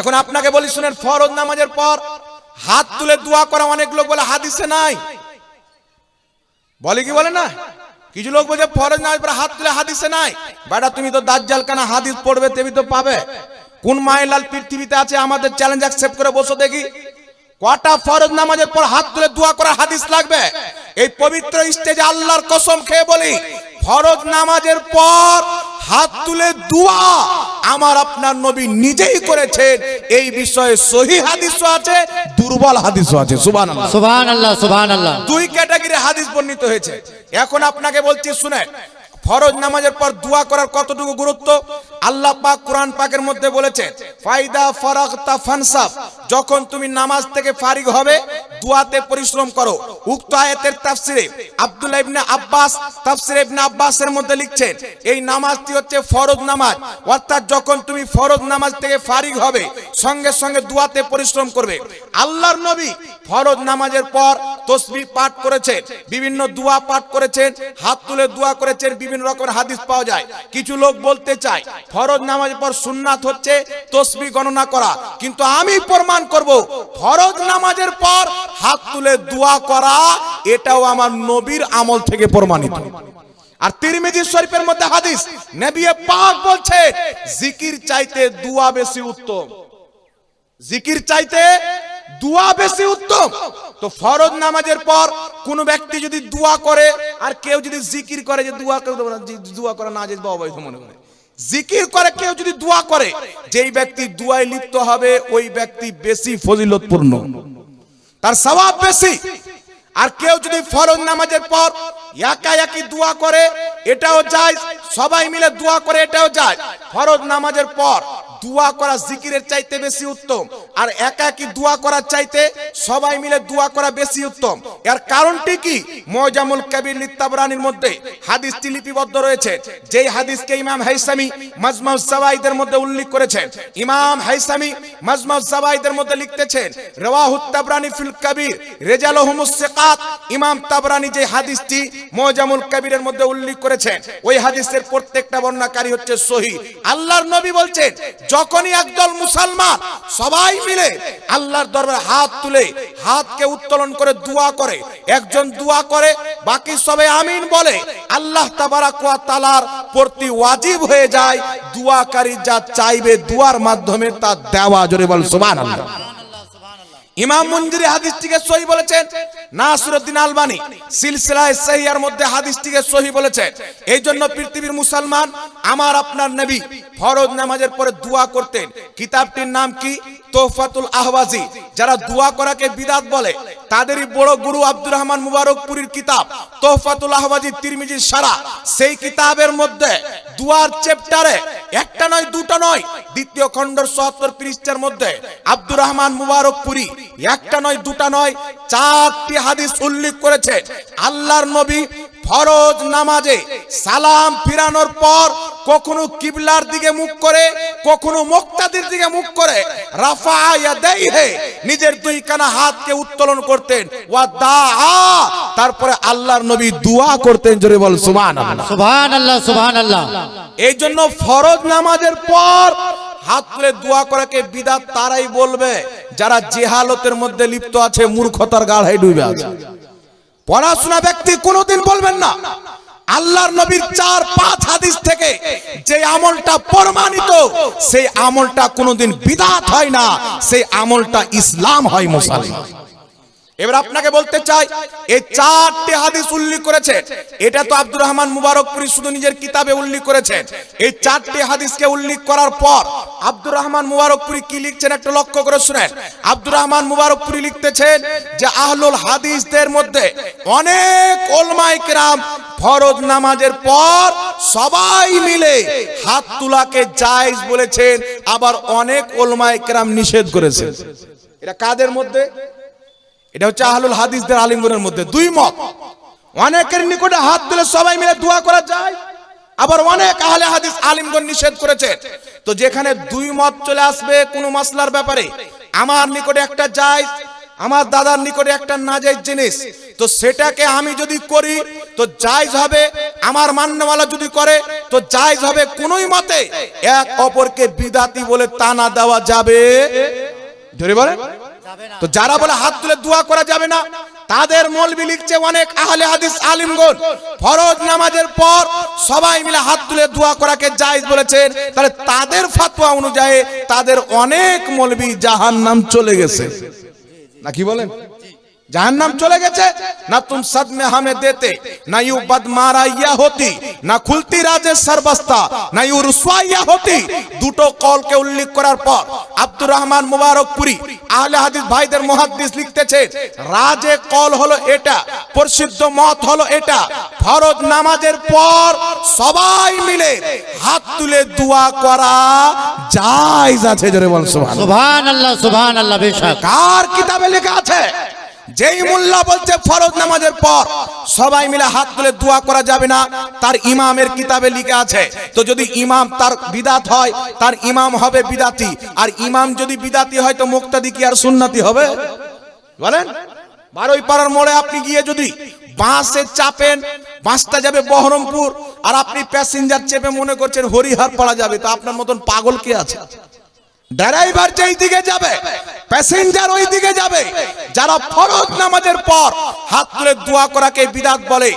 এখন আপনাকে বলি শুনেন, ফরজ নামাজের পর হাত তুলে দোয়া করা অনেক লোক বলে হাদিসে নাই। বলে কি বলে না? কিছু লোক বলছে, ফরজ নামাজ পর হাত তুলে হাদিসে নাই। বেটা, তুমি তো দাজ্জাল কানা হাদিস পড়বে তেবি তো পাবে। কোন মাইলাল পৃথিবীতে আছে আমাদের চ্যালেঞ্জ অ্যাকসেপ্ট করে বসো দেখি। কটা ফরজ নামাজের পর হাত তুলে দোয়া করা হাদিস লাগবে? এই পবিত্র স্টেজে আল্লাহর কসম খেয়ে বলি, ফরজ নামাজের পর হাত তুলে দোয়া আমার আপনার নবী নিজেই করেছেন। এই বিষয়ে সহি হাদিসও আছে দুর্বল হাদিসও আছে। সুবহানাল্লাহ। সুবহান আল্লাহ সুবহান আল্লাহ দুই ক্যাটাগরি হাদিস বর্ণিত হয়েছে। এখন আপনাকে বলছি শুনে ফরজ নামাজের পর দোয়া করার কতটুকু গুরুত্ব? আল্লাহ পাক কোরআন পাকের মধ্যে বলেছেন ফায়দা ফারাগতা ফানসাব যখন তুমি নামাজ থেকে ফারিগ হবে, দোয়াতে পরিশ্রম করো। উক্ত আয়াতের তাফসিরে আব্দুল্লাহ ইবনে আব্বাস, তাফসিরে ইবনে আব্বাসের মধ্যে লিখছেন, এই নামাজটি হচ্ছে ফরজ নামাজ। অর্থাৎ যখন তুমি ফরজ নামাজ থেকে ফারিগ হবে, সঙ্গে সঙ্গে দোয়াতে পরিশ্রম করবে। আল্লাহর নবী ফরজ নামাজের পর তসবিহ পাঠ করেছেন, বিভিন্ন দোয়া পাঠ করেছেন, হাত তুলে দোয়া করেছেন, বিভিন্ন রকমের হাদিস পাওয়া যায়। কিছু লোক বলতে চায়, ফরজ নামাজের পর সুন্নাত হচ্ছে তসবিহ গণনা করা। কিন্তু আমি প্রমাণ করব। ফরজ নামাজের পর হাত তুলে দোয়া করা, এটাও আমার নবীর আমল থেকে প্রমাণিত। আর তিরমিজি শরীফের মধ্যে হাদিস, নবী পাক বলছে, জিকির চাইতে দোয়া বেশি উত্তম। জিকির চাইতে দোয়া বেশি উত্তম। তো ফরজ নামাজের পর কোন ব্যক্তি যদি দোয়া করে, আর কেউ যদি জিকির করে যে দোয়া কেউ দোয়া করা না যেতে অবৈধ মনে করে। জিকির করে, কেউ যদি দোয়া করে, যেই ব্যক্তি দোয়ায় লিপ্ত হবে, ওই ব্যক্তি বেশি ফজিলতপূর্ণ। তার স্বভাব বেশি। আর কেউ যদি ফরজ নামাজের পর একা একই দোয়া করে, এটাও যায়, সবাই মিলে দোয়া করে, এটাও যায়। ফরজ নামাজের পর দোয়া করা জিকিরের চাইতে বেশি উত্তম। আর একা একই দোয়া করার চাইতে সবাই মিলে দোয়া করা বেশি উত্তম। এর কারণটি কি? মজামুল কবির লিত্তাবরানির মধ্যে হাদিসটি লিপিবদ্ধ রয়েছে। যেই হাদিসকে ইমাম হাইসামি, মাজমাউ সাওয়াইদের মধ্যে উল্লেখ করেছেন। ইমাম হাইসামি, মাজমাউ সাওয়াইদের মধ্যে লিখতেছেন, রাওয়াহু তাবরানি ফিল কবির রেজালুহুমুস সিকাত। ইমাম তাবরানি যে হাদিসটি মজামুল কবিরের মধ্যে উল্লেখ করেছেন, ওই হাদিসের প্রত্যেকটা বর্ণনাকারী হচ্ছে সহি। আল্লাহর নবী বলছেন যখনই একদল মুসলমান সবাই মিলে আল্লাহর দরবারে হাত তুলে, হাতকে উত্তোলন করে দোয়া করে, একজন দোয়া করে, বাকি সবাই আমিন বলে, আল্লাহ তাবারাক ওয়া তাআলার প্রতি ওয়াজিব হয়ে যায়। দোয়াকারী যা চাইবে দুয়ার মাধ্যমে তা দেওয়া। জোরে বল, সুবহানাল্লাহ। ইমাম মুনজিরি হাদিসটিকে সহি বলেছেন, নাসরুদ্দিন আলবানি সিলসিলায়ে সহিয়ার মধ্যে হাদিসটিকে সহি বলেছেন। এই জন্য পৃথিবীর মুসলমান, আমার আপনার নবী ফরজ নামাজের পরে দোয়া করতেন। কিতাবটির নাম কি? তোহফাতুল আহওয়াজি। যারা দোয়া করাকে বিদাত বলে, তাদেরই বড় গুরু আব্দুর রহমান মুবারকপুরীর কিতাব, তোহফাতুল আহওয়াজি তিরমিজির সারা। সেই কিতাবের মধ্যে দুয়ার চ্যাপ্টারে একটা নয়, দুটো নয়, দ্বিতীয় খণ্ডর সত্তর পৃষ্ঠার মধ্যে আব্দুর রহমান মুবারকপুরি একটা নয় দুটা নয় চারটি হাদিস উল্লেখ করেছে। আল্লাহর নবী ফরজ নামাজে সালাম ফিরানোর পর কখনো কিবলার দিকে মুখ করে কখনো মুক্তাদির দিকে মুখ করে রাফা ইয়াদাইহি নিজের দুই কানা হাতকে উত্তোলন করতেন ওয়া দাআ তারপরে আল্লাহর নবী দোয়া করতেন জোরে বল সুবহানাল্লাহ। সুবহান আল্লাহ সুবহান আল্লাহ এই জন্য ফরজ নামাজের পর হাত তুলে দোয়া করাকে বিদাত তারাই বলবে, যারা জেহালতের মধ্যে লিপ্ত আছে, মূর্খতার গাঢ়ায় ডুবে আছে। পড়াশোনা ব্যক্তি কোনোদিন বলবেন না। আল্লাহর নবীর চার, পাঁচ হাদিস থেকে যে আমলটা প্রমাণিত, সেই আমলটা কোনোদিন বিদাত হয় না, সেই আমলটা ইসলাম হয় মুসলমান। এবার আপনাকে বলতে চাই, এই চারটি হাদিস উল্লেখ করেছে। এটা তো আব্দুর রহমান মুবারকপুরি শুধু নিজের কিতাবে উল্লেখ করেছেন এই চারটি হাদিসকে উল্লেখ করার পর আব্দুর রহমান মুবারকপুরি কি লিখছেন একটা লক্ষ্য করে শুনেন। আব্দুর রহমান মুবারকপুরি লিখতেছেন যে, আহলুল হাদিসদের মধ্যে অনেক ওলমায়ে কেরাম ফরজ নামাজের পর সবাই মিলে হাত তুলাকে জায়েজ বলেছেন, আবার অনেক ওলমায়ে কেরাম নিষেধ করেছেন। এটা কাদের মধ্যে? এটা হচ্ছে আহলুল হাদিসদের আলিমগণের মধ্যে দুই মত। অনেকের নিকটে হাত তুলে সবাই মিলে দোয়া করা যায়, আবার অনেক আহলে হাদিস আলিমগণ নিষেধ করেছে। তো যেখানে দুই মত চলে আসবে কোনো মাসলার ব্যাপারে, আমার নিকটে একটা যায় আমার দাদার নিকটে একটা নাজাইজ জিনিস, তো সেটাকে আমি যদি করি, তো জায়জ হবে, আমার মান্যওয়ালা যদি করে, তো জায়জ হবে কোনোই মতে। এক অপরকে বিদাতি বলে টানা দেওয়া যাবে। ধরে বলে তো যারা বলে হাত তুলে দোয়া করা যাবে না, তাদের মলবি লিখছে অনেক আহলে হাদিস আলিমগণ। ফরজ নামাজের পর সবাই মিলে হাত তুলে দোয়া করাকে জায়েজ বলেছেন। তাহলে তাদের ফাতোয়া অনুযায়ী তাদের অনেক মলবি জাহান্নাম চলে গেছে। না কি জাহান নাম চলে গেছে। না তুম সদমে হামে দেতে না ইউ বদমারা ইয়া হতি না খুলতি রাজের সর্বস্তা না ইউ রুসওয়া ইয়া হতি। দুটো কলকে উল্লেখ করার পর আব্দুর রহমান মুবারকপুরি আহলে হাদিস ভাইদের মুহাদ্দিস লিখতেছে রাজে কল হলো এটা প্রসিদ্ধ মত হলো এটা ফরজ নামাজের পর সবাই মিলে হাত তুলে দোয়া করা জায়েজ আছে জোরে বল সুবহানাল্লাহ। সুবহানাল্লাহ সুবহানাল্লাহ বেশাক। কার কিতাবে লেখা আছে? যেই মোল্লা বলছে ফরজ নামাজের পর, সবাই মিলে হাত তুলে দোয়া করা যাবে না। তার ইমামের কিতাবে লিখে আছে, তো যদি ইমাম তার বিদাত হয়, তার ইমাম হবে বিদাতি। আর ইমাম যদি বিদাতি হয়, তো মুক্তাদি কি আর সুন্নতি হবে? বলেন? বারোই পাড়ার মোড়ে আপনি গিয়ে যদি বাসে চাপেন বাসটা যাবে বহরমপুর, আর আপনি প্যাসেঞ্জার চেপে মনে করছেন হরিহার পাড়া যাবে, তো আপনার মতন পাগল কে আছে? ড্রাইভার যেই দিকে যাবে, প্যাসেঞ্জার ওই দিকে যাবে। যারা ফরজ নামাজের পর হাত তুলে দোয়া করাকে বিদাত বলে,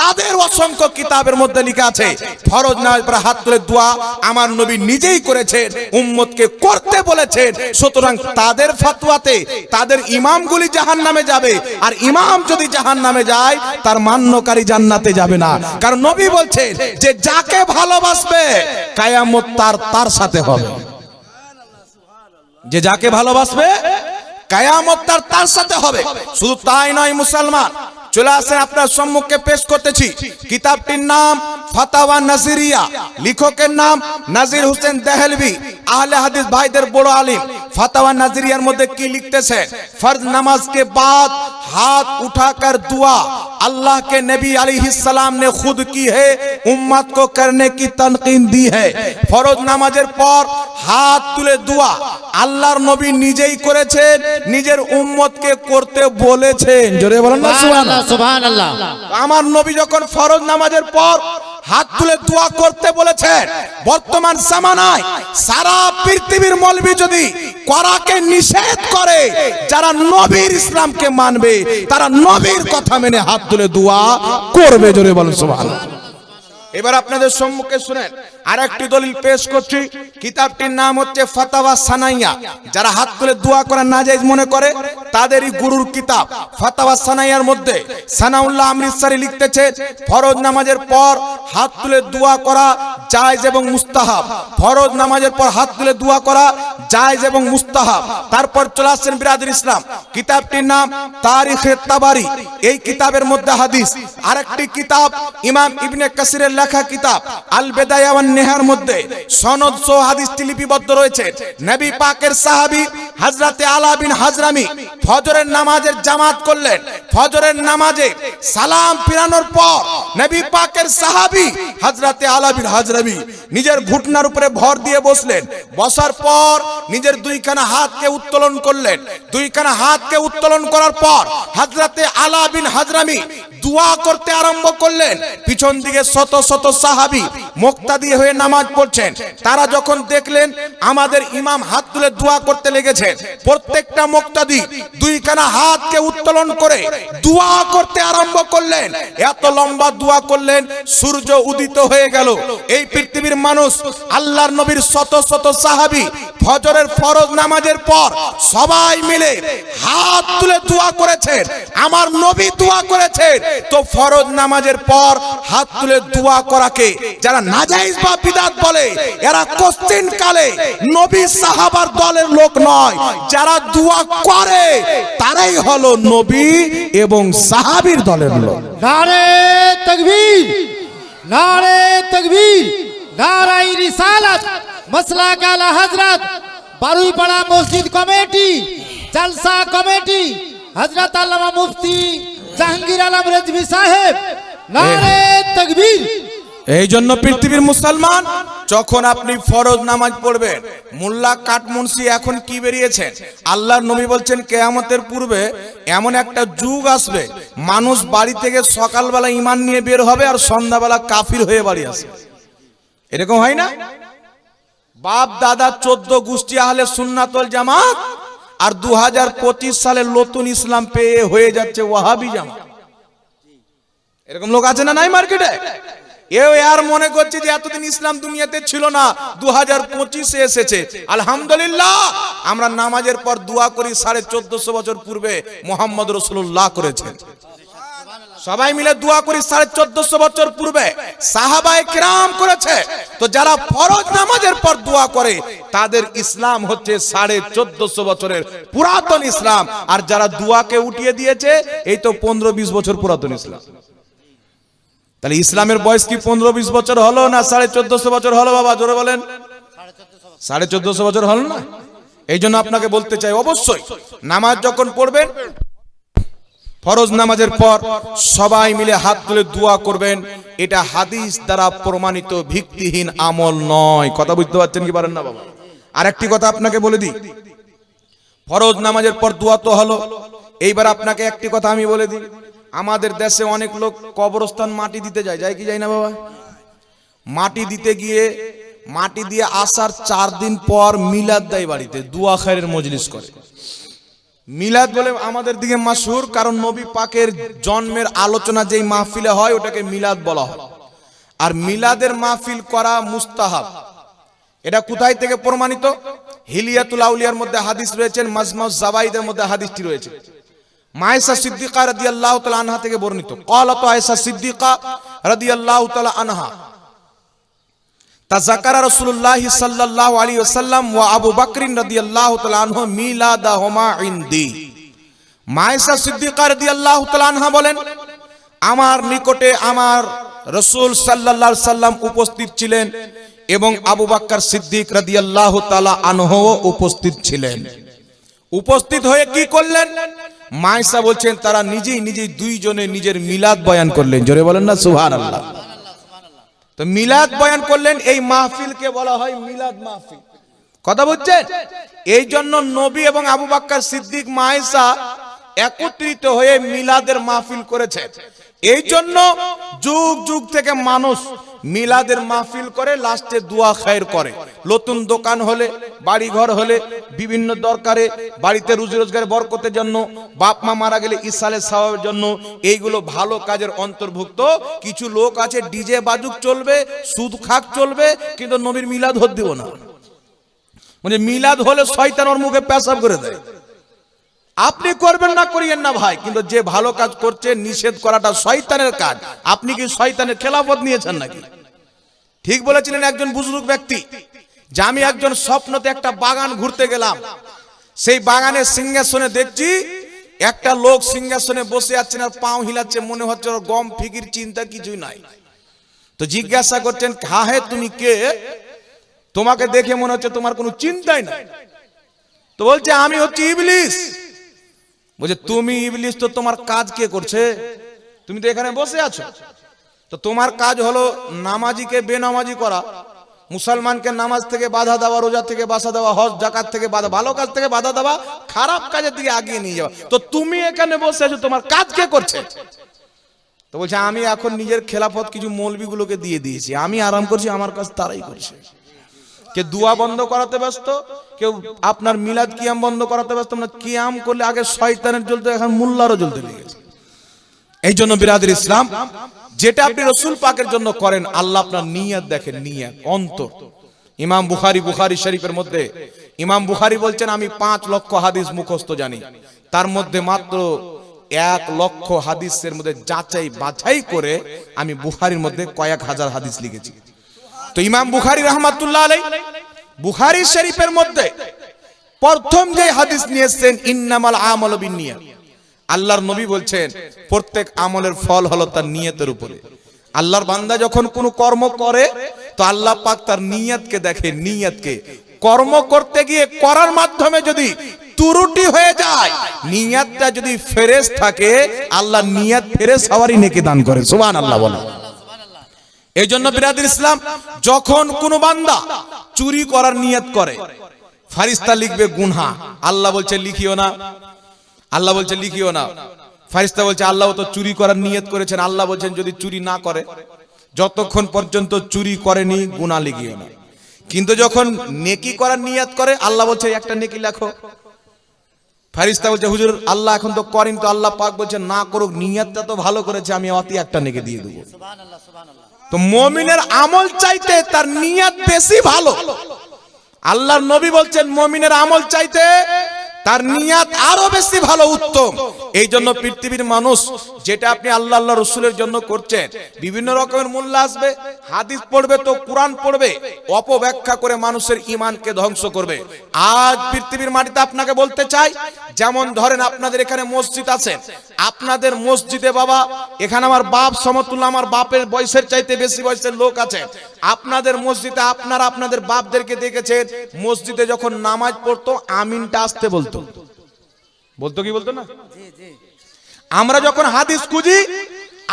তাদের অসংখ্য কিতাবের মধ্যে লেখা আছে, ফরজ নামাজ পর হাত তুলে দোয়া আমার নবী নিজেই করেছেন, উম্মতকে করতে বলেছেন। সুতরাং তাদের ফাতোয়াতে তাদের ইমামগুলি জাহান্নামে যাবে, আর ইমাম যদি জাহান্নামে যায়, তার মান্যকারী জান্নাতে যাবে না। কারণ নবী বলছেন যে, যাকে ভালোবাসবে, কায়ামত তার তার সাথে হবে। যে যাকে ভালোবাসবে, কায়ামত তার তার সাথে হবে। শুধু তাই নয়, মুসলমান, চলে আসেন আপনার সম্মুখে পেশ করতেছি। কিতাবটির নাম ফাতাওয়া নাজিরিয়া। লেখকের নাম নাজির হোসেন দেহলভি। আহলে হাদিস ভাইদের বড় আলিম। ফাতাওয়া নাজিরিয়ার মধ্যে কি লিখতেছে ফর্জ নামাজ के बाद हाथ उठाकर दुआ अल्लाह के नबी अलैहिस्सलाम ने खुद की है उम्मत को करने की तनकीन दी है ফরজ নামাজের পর হাত তুলে দোয়া আল্লাহর নবী নিজেই করেছেন নিজের উম্মতকে করতে বলেছেন জোরে বলেন না সুবহান সুবহানাল্লাহ। আল্লাহ সুবহান আল্লাহ আমার নবী যখন ফরজ নামাজের পর হাত তুলে দোয়া করতে বলেছেন। বর্তমান জামানায় সারা পৃথিবীর মলবি যদি করাকে নিষেধ করে, যারা নবীর ইসলামকে মানবে, তারা নবীর কথা মেনে হাত তুলে দোয়া করবে জোরে বলেন সুবহানাল্লাহ। এবার আপনাদের সম্মুখে শুনেন আর একটি দলিল পেশ করছি। কিতাবটির নাম হচ্ছে ফাতাওয়া সানাইয়া। যারা হাত তুলে দোয়া করা নাজাইজ মনে করে, তাদেরই গুরুর কিতাব। ফাতাওয়া সানাইয়ার মধ্যে সানাউল্লাহ অমৃতসরি লিখতেছে, ফরজ নামাজের পর হাত তুলে দোয়া করা জায়েজ এবং মুস্তাহাব। ফরজ নামাজের পর হাত তুলে দোয়া করা জায়েজ এবং মুস্তাহাব। তারপর চলে আসছেন বিরাদুল ইসলাম। কিতাবটির নাম তারিখে তাবারি। এই কিতাবের মধ্যে হাদিস। আরেকটি কিতাব ইমাম ইবনে কাসিরের লেখা কিতাব, আল বেদায়া ওয়ান নেহার মধ্যে সনদ সহ হাদিসটি লিপিবদ্ধ রয়েছে। নবী পাকের সাহাবী হযরতে আলা বিন হাজরামি ফজরের নামাজের জামাত করলেন। ফজরের নামাজে সালাম ফিরানোর পর নবী পাকের সাহাবী হযরতে আলা বিন হাজরামি নিজের ঘুটনার উপরে ভর দিয়ে বসলেন। বসার পর নিজের দুইখানা হাতকে উত্তোলন করলেন। দুইখানা হাতকে উত্তোলন করার পর হযরতে আলা বিন হাজরামি দোয়া করতে আরম্ভ করলেন। পিছন দিকে শত শত সাহাবী মুক্তাদি হয়ে নামাজ পড়ছেন। তারা যখন দেখলেন আমাদের ইমাম হাত তুলে দোয়া করতে লেগেছেন প্রত্যেকটা মুক্তাদি দুইখানা হাতকে উত্তোলন করে দোয়া করতে আরম্ভ করলেন। এত লম্বা দোয়া করলেন, সূর্য উদিত হয়ে গেল। এই পৃথিবীর মানুষ, আল্লাহর নবীর শত শত সাহাবী, ফজরের ফরজ নামাজের পর সবাই মিলে হাত তুলে দোয়া করেছেন। আমার নবী দোয়া করেছেন। তো ফরজ নামাজের পর হাত তুলে দোয়া করাকে যারা নাজাইজ বা বিদাত বলে, এরা কোশ্চিন কালে নবী সাহাবার দলের লোক নয়। যারা দোয়া করে, তারাই হলো নবী এবং সাহাবীর দলের লোক। নারে তকবীর নারে তকবীর নারাই রিসালাত মসলা কালা হজরত বারুইপাড়া মসজিদ কমিটি, জলসা কমিটি হজরত আল্লামা মুফতি জাহাঙ্গীর আলম রেজভি সাহেব, নারে তকবীর। এই জন্য পৃথিবীর মুসলমান, যখন আপনি ফরজ নামাজ পড়বেন, মোল্লা কাটমুন্সি এখন কি বেরিয়েছেন? আল্লাহর নবী বলছেন, কেয়ামতের পূর্বে এমন একটা যুগ আসবে, মানুষ বাড়ি থেকে সকালবেলা ইমান নিয়ে বের হবে আর সন্ধ্যাবেলা কাফির হয়ে বাড়ি আসবে। এরকম হয় না? বাপ, দাদা, চোদ্দ গোষ্ঠী আহলে সুন্নাতল জামাত আর দু হাজার পঁচিশ সালে নতুন ইসলাম পেয়ে হয়ে যাচ্ছে ওয়াহাবি জামাত। এরকম লোক আছে না নাই মার্কেটে? এও আর মনে করছে যে এতদিন ইসলাম দুনিয়াতে ছিল না দু হাজার পঁচিশে এসেছে। আলহামদুলিল্লাহ, আমরা নামাজের পর দোয়া করি সাড়ে চোদ্দশো বছর পূর্বে মোহাম্মদ রসুল্লাহ করেছেন। সবাই মিলে দোয়া করি সাড়ে চোদ্দশো বছর পূর্বে, সাহাবায়ে কিরাম করেছে। তো যারা ফরজ নামাজের পর দোয়া করে, তাদের ইসলাম হচ্ছে সাড়ে চোদ্দশো বছরের পুরাতন ইসলাম। আর যারা দোয়াকে উঠিয়ে দিয়েছে, এই তো পনেরো বিশ বছর পুরাতন ইসলাম। তাহলে ইসলামের বয়স কি পনেরো বিশ বছর হলো না সাড়ে চোদ্দশো বছর হলো বাবা? জোরে বলেন। সাড়ে চোদ্দশো বছর হলো না? এই জন্য আপনাকে বলতে চাই, অবশ্যই নামাজ যখন পড়বেন, ফরজ নামাজের পর সবাই মিলে হাত তুলে দোয়া করবেন। এটা হাদিস দ্বারা প্রমাণিত ভিত্তিহীন আমল নয়। কথা বুঝতে পারছেন কি পারেন না বাবা? আর একটি কথা আপনাকে বলে দিই। ফরজ নামাজের পর দোয়া তো হলো। এইবার আপনাকে একটি কথা আমি বলে দিই। আমাদের দেশে অনেক লোক কবরস্থান মাটি দিতে যায়। যায় কি যায় না বাবা? মাটি দিতে গিয়ে, মাটি দিয়ে আসার চার দিন পর মিলাদ দেয় বাড়িতে, দুয়া খায়ের মজলিস করে। মিলাদ বলে আমাদের দিকে মাসুর কারণ নবী পাকের জন্মের আলোচনা যেই মাহফিলে হয়, ওটাকে মিলাদ বলা হয়। আর মিলাদের মাহফিল করা মুস্তাহাব। এটা কোথায় থেকে প্রমাণিত? হিলিয়াতুল আউলিয়ার মধ্যে হাদিস রয়েছেন মাজমাউজ জাবাইদের মধ্যে হাদিসটি রয়েছে। মায়েশা সিদ্দিকা রাদিয়াল্লাহু তাআলা আনহা থেকে বর্ণিত। ক্বালাত আয়েসা সিদ্দিকা রাদিয়াল্লাহু তাআলা আনহা। তাজাকারা রাসূলুল্লাহ সাল্লাল্লাহু আলাইহি ওয়াসাল্লাম ওয়া আবু বকর রাদিয়াল্লাহু তাআলা আনহু মিলাদাহুমা ইনদি। মায়েশা সিদ্দিকা রাদিয়াল্লাহু তাআলা আনহা বলেন, আমার নিকটে আমার রসুল আলাইহি সাল্লাম উপস্থিত ছিলেন এবং আবু বকর সিদ্দিক রাদিয়াল্লাহু তাআলা আনহু উপস্থিত ছিলেন। উপস্থিত হয়ে কি করলেন? মায়েশা বলছেন, তারা নিজেই নিজেই দুইজনে নিজের মিলাদ বয়ান করলেন। জোরে বলেন না, সুবহানাল্লাহ। তো মিলাদ বয়ান করলেন, এই মাহফিলকে বলা হয় মিলাদ মাহফিল। কথা বুঝছেন এই জন্য নবী এবং আবু বাক্কার সিদ্দিক মায়েশা একত্রিত হয়ে মিলাদের মাহফিল করেছে। এই জন্য যুগ যুগ থেকে মানুষ মিলাদের মাহফিল করে, লাস্টে দোয়া খায়ের করে। নতুন দোকান হলে বাড়ি ঘর হলে, বিভিন্ন দরকারে বাড়িতে রুজি রোজগার বরকতের জন্য, বাপ মা মারা গেলে ইসালে সাহেবের জন্য, এইগুলো ভালো কাজের অন্তর্ভুক্ত। কিছু লোক আছে, ডিজে বাজুক চলবে, সুদ খাক চলবে, কিন্তু নবীর মিলাদ হতে দিব না। মানে মিলাদ হলে শয়তান ওর মুখে পেশাব করে দেয়। আপনি করবেন না, করিয়েন না ভাই, কিন্তু যে ভালো কাজ করছে, নিষেধ করাটা শয়তানের কাজ। আপনি কি শয়তানের খেলাফত নিয়েছেন নাকি? ঠিক বলেছিলেন একজন বুজুর্গ ব্যক্তি। যে আমি একজন স্বপ্নতে একটা বাগান ঘুরতে গেলাম, সেই বাগানের সিংহাসনে দেখছি একটা লোক সিংহাসনে বসে আছে আর পাও হিলাচ্ছে, মনে হচ্ছে ওর গম, ফিকির, চিন্তা কিছুই নাই। তো জিজ্ঞাসা করছেন হা হে তুমি কে? তোমাকে দেখে মনে হচ্ছে তোমার কোনো চিন্তাই নাই। তো বলছে, আমি হচ্ছি ইবলিস। বলছে, তুমি ইবলিস, তো তোমার কাজ কে করছে? তুমি তো এখানে বসে আছো। তো তোমার কাজ হলো নামাজিকে বেনামাজি করা। মুসলমানকে নামাজ থেকে বাধা দেওয়া, রোজা থেকে বাসা দেওয়া, হজ, জাকাত থেকে বাধা, ভালো কাজ থেকে বাধা দেওয়া, খারাপ কাজের দিকে আগিয়ে নিয়ে যাওয়া। তো তুমি এখানে বসে আছো, তোমার কাজ কে করছে? তো বলছে, আমি এখন নিজের খেলাফত কিছু মৌলবিগুলোকে দিয়ে দিয়েছি। আমি আরাম করছি, আমার কাজ তারাই করছে। কে দুয়া বন্ধ করাতে ব্যস্ত, কেউ আপনার মিলাদ কিয়াম বন্ধ করাতে ব্যস্ত না কিয়াম করলে আগে শয়তানের জ্বলতে, এখন মুল্লারও জ্বলতে লেগেছে এই জন্য বিরাদের ইসলাম যেটা আপনি রসুল পাকের জন্য করেন, আল্লাহ আপনার নিয়াত দেখেন, নিয়াত, অন্তর। ইমাম বুখারি বুখারি শরীফের মধ্যে, ইমাম বুখারি বলছেন, আমি পাঁচ লক্ষ হাদিস মুখস্থ জানি। তার মধ্যে মাত্র এক লক্ষ হাদিসের মধ্যে যাচাই বাছাই করে আমি বুখারির মধ্যে কয়েক হাজার হাদিস লিখেছি। তো ইমাম বুখারি রহমাতুল্লাহ আলাই বুখারি শরীফের মধ্যে প্রথম যে হাদিস নিয়ে এসেছেন ইন্নামাল আমল বিনিয়াত আল্লাহর নবী বলছেন, প্রত্যেক আমলের ফল হলো তার নিয়তের উপরে। আল্লাহর বান্দা যখন কোনো কর্ম করে, তো আল্লাহ পাক তার নিয়তকে দেখে, নিয়তকে। কর্ম করতে গিয়ে করার মাধ্যমে যদি ত্রুটি হয়ে যায়, নিয়াতটা যদি ফেরেস থাকে, আল্লাহ নিয়াত ফেরেস হওয়ারই নেকি দান করে। সুবহান আল্লাহ বলে এই জন্য বিরাদির ইসলাম, যখন কোনো বান্দা চুরি করার নিয়ত করে, ফারিস্তা লিখবে গুনহা। আল্লাহ বলছে, লিখিও না। আল্লাহ বলছে লিখিও না। ফারিস্তা বলছে আল্লাহ তো চুরি করার নিয়ত করেছেন। আল্লাহ বলছেন যদি চুরি না করে যতক্ষণ পর্যন্ত চুরি করেনি গুনাহ লিখিও না। কিন্তু যখন নেকি করার নিয়ত করে আল্লাহ বলছে একটা নেকি লেখো। ফারিস্তা বলছে হুজুর আল্লাহ এখন তো করেন তো আল্লাহ পাক বলছে না করুক নিয়তটা তো ভালো করেছে আমি অতি একটা নেকি দিয়ে দেবো। তো মমিনের আমল চাইতে তার নিয়ত বেশি ভালো। আল্লাহর নবী বলছেন মমিনের আমল চাইতে তার নিয়াত আরও বেশি ভালো, উত্তম। এই জন্য পৃথিবীর মানুষ যেটা আপনি আল্লাহ আল্লাহ রসুলের জন্য করছেন, বিভিন্ন রকমের মূল্য আসবে, হাদিস পড়বে তো কোরআন পড়বে, অপব্যাখ্যা করে মানুষের ইমানকে ধ্বংস করবে। আজ পৃথিবীর মাটিতে আপনাকে বলতে চাই, যেমন ধরেন আপনাদের এখানে মসজিদ আছে, আপনাদের মসজিদে বাবা, এখানে আমার বাপ সমতুল্য, আমার বাপের বয়সের চাইতে বেশি বয়সের লোক আছে। আপনাদের মসজিদে আপনারা আপনাদের বাপদেরকে দেখেছেন, মসজিদে যখন নামাজ পড়তো, আমিনটা আসতে বলতো। বলতো? বলতো। কি বলতো না? আমরা যখন হাদিস খুঁজি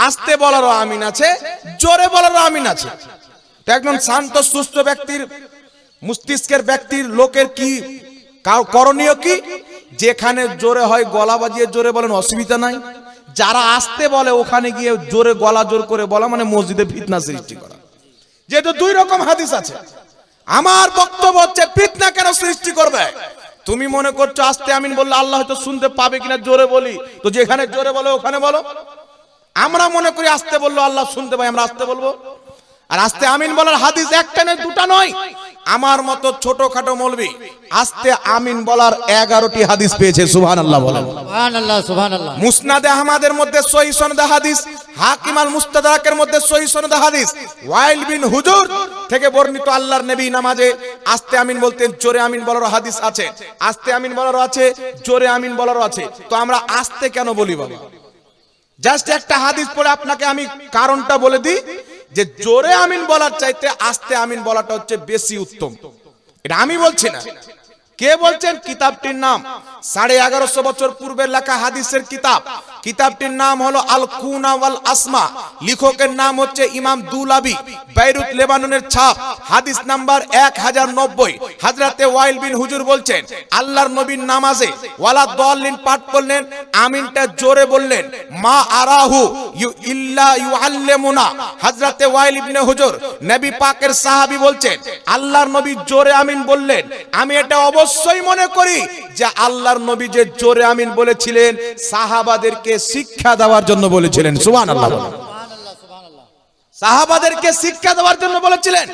আসতে বলারও আমিন আছে জোরে বলারও আমিন আছে। তো একজন শান্ত সুস্থ ব্যক্তির মস্তিষ্কের ব্যক্তির লোকের কি করণীয় কি? যেখানে জোরে হয় গলা বাজিয়ে জোরে বলেন অসুবিধা নাই। যারা আসতে বলে ওখানে গিয়ে জোরে গলা জোর করে বলা মানে মসজিদে ফিতনা সৃষ্টি করা। যেহেতু দুই রকম হাদিস আছে। আমার বক্তব্য হচ্ছে ফিতনা কেন সৃষ্টি করবে? তুমি মনে করছ আস্তে আমিন বললে আল্লাহ হয়তো শুনতে পাবে কিনা জোরে বলি? তো যেখানে জোরে বলো, ওখানে বলো। আমরা মনে করি আস্তে বলল, আল্লাহ শুনতে পাই আমরা আস্তে বলব। আর আস্তে আমিন বলার হাদিস একটা নয় দুটা নয়। আমার মতো ছোটখাটো মলবি আস্তে আমিন বলার এগারোটি হাদিস পেয়েছে সুবহান আল্লাহ বলেন মুসনাদে আহমাদের মধ্যে সহি সনদে হাদিস হাকিম আল মুস্তাদরাকের মধ্যে সহি সনদে হাদিস ওয়াইল বিন হুজুর থেকে বর্ণিত আল্লাহর নবী নামাজে আস্তে আমিন বলতেন জোরে আমিন বলারও হাদিস আছে আস্তে আমিন বলারও আছে জোরে আমিন বলারও আছে। তো আমরা আস্তে কেন বলি বাবা জাস্ট একটা হাদিস পড়ে আপনাকে আমি কারণটা বলে দিই যে জোরে আমিন বলার চাইতে আস্তে আমিন বলাটা হচ্ছে বেশি উত্তম। এটা আমি বলছি না। কে বলছেন কিতাবটির নাম? সাড়ে এগারোশো বছর পূর্বে লেখা হাদিসের কিতাব। কিতাবটির নাম হলো আল কুনা ওয়াল আসমা লেখকের নাম হচ্ছে ইমাম দুলাবি। বাইরুত, লেবাননের ছাপ। হাদিস নাম্বার এক হাজার নব্বই। হাজরাতে ওয়াইল বিন হুজুর বলছেন, আল্লাহর নবীর নামাজে ওয়ালা দলিন পাঠ করলেন, আমিনটা জোরে বললেন, মা আরাহু ইউ ইল্লা ইউআল্লিমুনা। হযরতে ওয়াইল ইবনে হুজুর, নবী পাকের সাহাবী বলছেন, আল্লাহর নবী জোরে আমিন বললেন, আমি এটা অবশ্যই মনে করি যে আল্লাহর নবী যে জোরে আমিন বলেছিলেন, সাহাবাদেরকে শিক্ষা দেওয়ার জন্য বলেছিলেন। সুবহানাল্লাহ বলেন। সাহাবাদেরকে শিক্ষা দেওয়ার জন্য বলেছিলেন।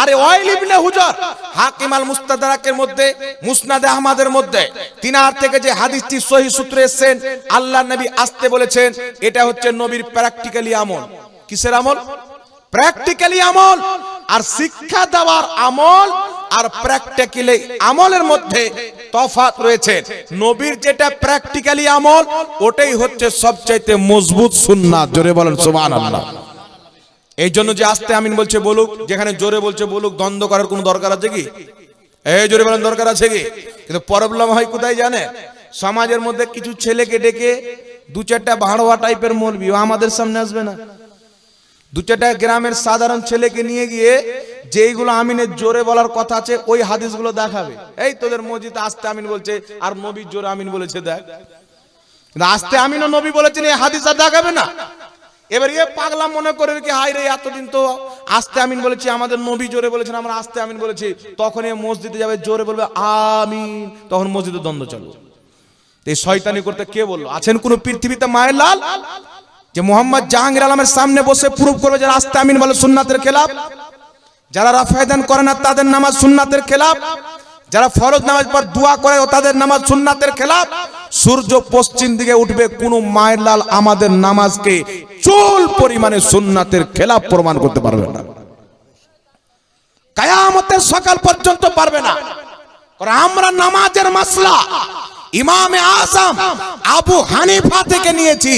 আরে ওয়াইল ইবনে হুজর, হাকিম আল মুস্তাদরাকের মধ্যে, মুসনাদে আহমদের মধ্যে, তিনার থেকে যে হাদিসটি সহি সূত্রে এসেছেন আল্লাহ নবী আসতে বলেছেন, এটা হচ্ছে নবীর প্র্যাকটিক্যালি আমল। কিসের আমল? প্র্যাকটিক্যালি আমল। আর শিক্ষা দেওয়ার আমল আর প্র্যাকটিক্যালি আমলের মধ্যে তফাৎ রয়েছে। নবীর যেটা প্র্যাকটিক্যালি আমল, ওটাই হচ্ছে সবচাইতে মজবুত সুন্নাত জোরে বলেন, সুবহানাল্লাহ। এই জন্য যে আস্তে আমিন বলছে, বলুক, যেখানে জোরে বলছে, বলুক, দ্বন্দ্ব করার কোনো দরকার আছে কি? এই জোরে বলেন, দরকার আছে কি? কিন্তু প্রবলেম হয় কোথায় জানে? সমাজের মধ্যে কিছু ছেলেকে ডেকে দু চারটা ভাড়োয়া টাইপের মলবি আমাদের সামনে আসবে না। দু চারটা গ্রামের সাধারণ ছেলেকে নিয়ে গিয়ে যেইগুলো আমিনের জোরে বলার কথা আছে, ওই হাদিসগুলো দেখাবে। এই তোদের মসজিদে আস্তে আমিন বলছে, আর নবীর জোরে আমিন বলেছে, দেখ। আস্তে আমিনও নবী বলেছেন, এই হাদিস আর দেখাবে না। এবার এ পাগলা মনে করে কি হাই রে, এতদিন তো আস্তে আমিন বলেছি, আমাদের নবী জোরে বলেছেন, আমরা আস্তে আমিন বলেছি। তখন এ মসজিদে যাবে, জোরে বলবে, আমিন। তখন মসজিদে দ্বন্দ্ব চলবে। এই শয়তানি করতে কে বলল? আছেন কোন পৃথিবীতে মায়ের লাল? যে মোহাম্মদ জাহাঙ্গীর আলমের সামনে বসে প্রুফ করবে যে আস্তে আমিন বলে সুন্নাতের খেলাফ? যারা রাফায়দান করে না, তাদের নামাজ সুন্নাতের খেলাফ। যারা ফরজ নামাজ পর দোয়া করে ও তাদের নামাজ সুন্নাতের খেলাফ। সূর্য পশ্চিম দিকে উঠবে, কোন মায়ের লাল আমাদের নামাজকে চুল পরিমাণে সুন্নাতের খেলাফ প্রমাণ করতে পারবে না। কায়ামতের সকাল পর্যন্ত পারবে না। আমরা নামাজের মাসলা। ইমামে আজম আবু হানিফা থেকে নিয়েছি।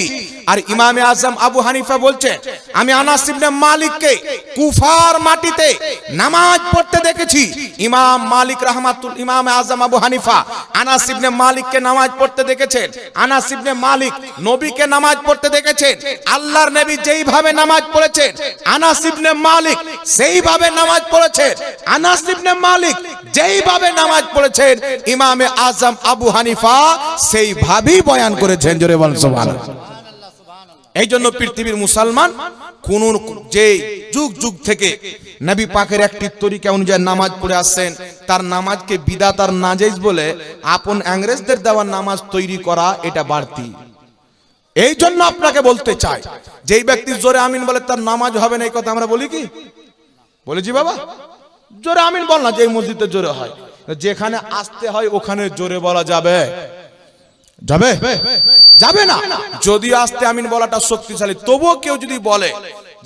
আর ইমামে আজম আবু হানিফা বলছেন আমি আনাস ইবনে মালিককে কুফার মাটিতে নামাজ পড়তে দেখেছি। ইমাম মালিক রাহমাতুল ইমামে আজম আবু হানিফা আনাস ইবনে মালিককে নামাজ পড়তে দেখেছেন। আনাস ইবনে মালিক নবীকে নামাজ পড়তে দেখেছেন। আল্লাহর নবী যেইভাবে নামাজ পড়েছেন, আনাস ইবনে মালিক সেইভাবে নামাজ পড়েছেন। আনাস ইবনে মালিক যেইভাবে নামাজ পড়েছেন, ইমামে আজম আবু হানিফা সেইভাবেই বয়ান করেছেন। জোরে বল সুবহানাল্লাহ। এই জন্য পৃথিবীর মুসলমান কোন যে যুগ যুগ থেকে নবী পাকের একটি তরিকা অনুযায়ী নামাজ পড়ে আসছেন। তার নামাজকে বিদাত আর নাজেজ বলে আপন ইংরেজদের দেওয়া নামাজ তৈরি করা এটা বাড়তি। এই জন্য আপনাকে বলতে চাই যেই ব্যক্তি জোরে আমিন বলে তার নামাজ হবে না এই কথা আমরা বলি কি? বলেছি বাবা। জোরে আমিন বল না যে মসজিদে জোরে হয়। যেখানে আসতে হয় ওখানে জোরে বলা যাবে? যাবে। যাবে না। যদি আসতে আমিন বলাটা শক্তিশালী, তবুও কেউ যদি বলে,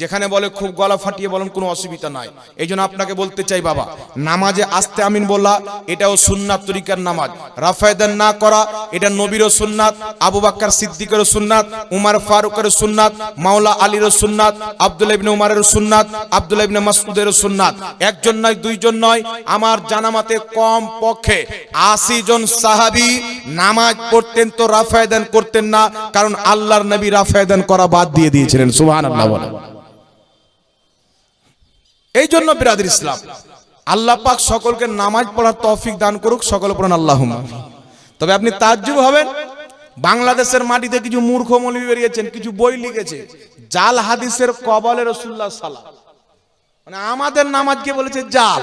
যেখানে বলে খুব গলা ফাটিয়ে বলেন, কোনো অসুবিধা নাই। এই জন্য আপনাকে বলতে চাই, বাবা, নামাজে আসতে আমিন বলা, এটাও সুন্নাত তরিকার নামাজ। রাফায়দান না করা, এটা নবীরও সুন্নাত, আবু বাক্কার সিদ্দিকেরও সুন্নাত, উমার ফারুকের সুন্নাত, মাওলা আলীর সুন্নাত আব্দুল ইবনে উমারের সুন্নাত আব্দুল ইবনে মাসউদের সুন্নাত। একজন নয়, দুইজন নয়, আমার জানামাতে কম পক্ষে আশি জন সাহাবী নামাজ পড়তেন তো রাফায়দান করতেন না, কারণ আল্লাহর নবী রাফায়দান করা বাদ দিয়ে দিয়েছিলেন, সুবহানাল্লাহ বলেন। এই জন্য বিরাদের ইসলাম। আল্লাহ পাক সকলকে নামাজ পড়ার তৌফিক দান করুক, সকল পড়ান আল্লাহ তবে আপনি তাজ্জুব হবেন। বাংলাদেশের মাটিতে কিছু মূর্খ মৌলবি বেরিয়েছেন, কিছু বই লিখেছে, জাল হাদিসের কবলে রসুল্লাহ সালাম মানে আমাদের নামাজকে বলেছে জাল।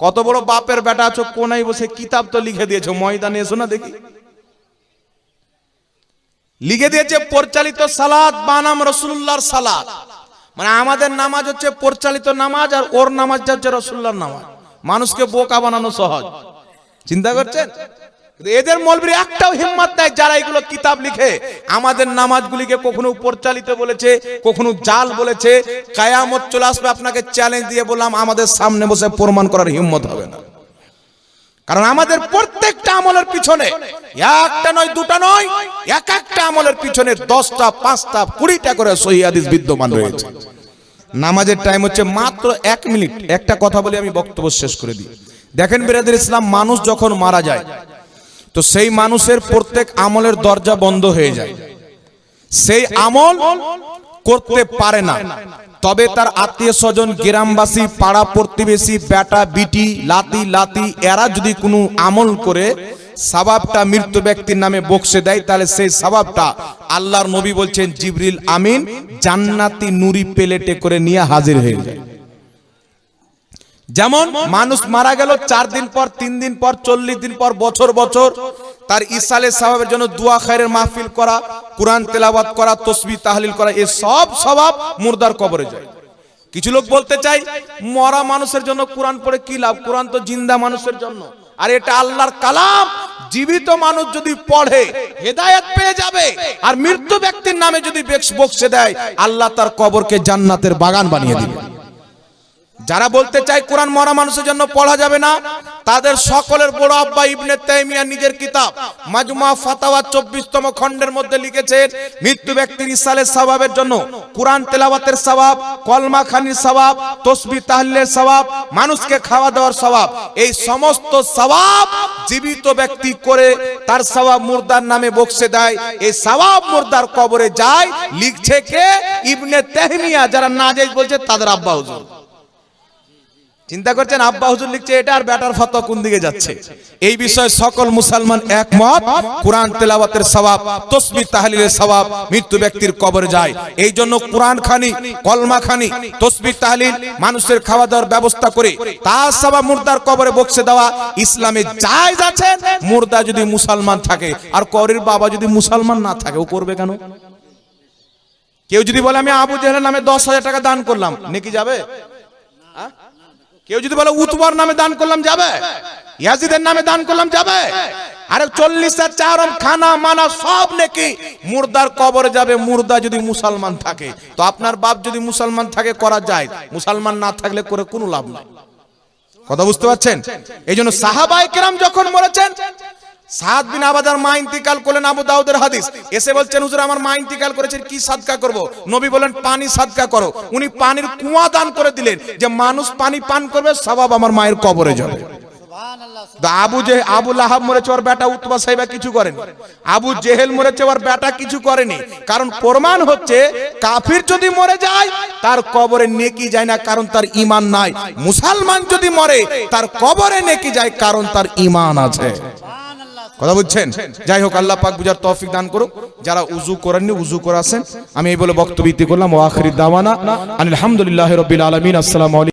কত বড় বাপের বেটা আছো, কোনায় বসে কিতাব তো লিখে দিয়েছ, ময়দানে এসো না দেখি। লিখে দিয়েছে, পরিচালিত সালাদ বানাম রসুল্লাহর সালাদ মানে আমাদের নামাজ হচ্ছে পরিচালিত নামাজ আর ওর নামাজ হচ্ছে রসুল্লাহর নামাজ। মানুষকে বোকা বানানো সহজ। চিন্তা করছেন? এদের মলবির একটাও হিম্মত নাই, যারা এগুলো কিতাব লিখে আমাদের নামাজগুলিকে কখনো পরিচালিত বলেছে, কখনো জাল বলেছে। কায়ামত চলে আসবে, আপনাকে চ্যালেঞ্জ দিয়ে বললাম, আমাদের সামনে বসে প্রমাণ করার হিম্মত হবে না। কারণ আমাদের প্রত্যেকটা আমলের পিছনে, একটা নয়, দুটা নয়, এক একটা আমলের পিছনে দশটা, পাঁচটা, কুড়িটা করে সহিদিস বিদ্যমান রয়েছে। নামাজের টাইম হচ্ছে মাত্র এক মিনিট। একটা কথা বলে, আমি বক্তব্য শেষ করে দিই। দেখেন বেরাদের ইসলাম, মানুষ যখন মারা যায়, তো সেই মানুষের প্রত্যেক আমলের দরজা বন্ধ হয়ে যায়। সেই আমল করতে পারে না। তবে তার আত্মীয় স্বজন গ্রামবাসী, পাড়া প্রতিবেশী, বেটা, বিটি, লাতি লাতি, এরা যদি কোনো আমল করে সাবাবটা মৃত্যু ব্যক্তির নামে বক্সে দেয়, তাহলে সেই সাবাবটা আল্লাহর নবী বলছেন, জিবরিল আমিন, জান্নাতি নুরি প্লেটে করে নিয়ে হাজির হয়ে যায় যেমন মানুষ মারা গেল, চার দিন পর, তিন দিন পর, চল্লিশ দিন পর, বছর বছর তার ইসালে সাহাবের জন্য দুয়া খায়ের মাহফিল করা, কোরআন তেলাবাত করা তসবি তাহলিল করা, এ সব স্বভাব মুর্দার কবরে যায়। কিছু লোক বলতে চাই মরা মানুষের জন্য কোরআন পড়ে কি লাভ? কোরআন তো জিন্দা মানুষের জন্য। আর এটা আল্লাহর কালাম। জীবিত মানুষ যদি পড়ে, হেদায়েত পেয়ে যাবে। আর মৃত্যু ব্যক্তির নামে যদি বক্সে দেয়, আল্লাহ তার কবরকে জান্নাতের বাগান বানিয়ে দিবে। যারা বলতে চায় কোরআন মরা মানুষের জন্য পড়া যাবে না, তাদের সকলের বড় আব্বা ইবনে তাইমিয়া নিজের কিতাব মাজমা ফাতাওয়া চব্বিশতম খণ্ডের মধ্যে লিখেছেন, মৃত্যু ব্যক্তির ইসালের স্বভাবের জন্য কোরআন তেলাওয়াতের স্বভাব কলমা খানির স্বভাব, তসবি তাহলিলের স্বভাব, মানুষকে খাওয়া দেওয়ার স্বভাব, এই সমস্ত স্বভাব জীবিত ব্যক্তি করে তার স্বভাব মুর্দার নামে বক্সে দেয়, এই স্বভাব মুর্দার কবরে যায়, লিখছে কে? ইবনে তেহমিয়া যারা নাজেজ বলছে তাদের আব্বা হুজুর। চিন্তা করছেন আব্বা হুজুর লিখছে এটা আর ব্যাটার ফতোয়া কোন দিকে যাচ্ছে? এই বিষয়ে সকল মুসলমান একমত, কোরআন তেলাওয়াতের সওয়াব, তসবিহ তাহলিলের সওয়াব, মৃত্যু ব্যক্তির কবরে যায়। এই জন্য কোরআন খানি, কলমা খানি, তসবিহ তাহলিল, মানুষের খাওয়া দাওয়ার ব্যবস্থা করে, তার সওয়াব মুর্দার কবরে বক্সে দেওয়া ইসলামে জায়েজ আছে মুর্দা যদি মুসলমান থাকে, আর করির বাবা যদি মুসলমান না থাকে, ও করবে কেন? কেউ যদি বলে, আমি আবু জেহেলের নামে দশ হাজার টাকা দান করলাম, নাকি যাবে? হ্যাঁ? কেউ যদি বলে, উতবার নামে দান করলাম যাবে? ইয়াজিদের নামে দান করলাম যাবে? আরে চল্লিশটা চারম খানা মানা সব নাকি। মুর্দার কবরে যাবে, মুর্দা যদি মুসলমান থাকে। তো আপনার বাপ যদি মুসলমান থাকে, করা যায়। মুসলমান না থাকলে করে কোনো লাভ নাই। কথা বুঝতে পারছেন? এই জন্য সাহাবাই কেরাম যখন মরেছেন সাদ বিন আবাদার মা ইন্তিকাল করলেন আবু দাউদের হাদিস। এসে বলছেন, হুজুর, আমার মা ইন্তিকাল করেছেন কি সাদকা করব? নবী বলেন পানি সাদকা করো। উনি পানির কুয়া দান করে দিলেন যে, মানুষ পানি পান করবে আমার মায়ের কবরে যাবে। আবু যে, আবু লাহাব মরেছে, ওর বেটা সাহেবা কিছু আবু জেহেল মরেছে, ওর বেটা কিছু করেনি। কারণ প্রমাণ হচ্ছে, কাফির যদি মরে যায়, তার কবরে নেকি যায় না, কারণ তার ইমান নাই। মুসলমান যদি মরে, তার কবরে নেকি যায়, কারণ তার ইমান আছে। কথা বুঝছেন? যাই হোক, আল্লাহ পাক বুঝার তৌফিক দান করুক। যারা উজু করেননি, উজু করে আমি এই বলে বক্তব্য করলাম। ও আখরি দাওয়ানা। আলহামদুলিল্লাহ রবিল আলমিন। আসসালামু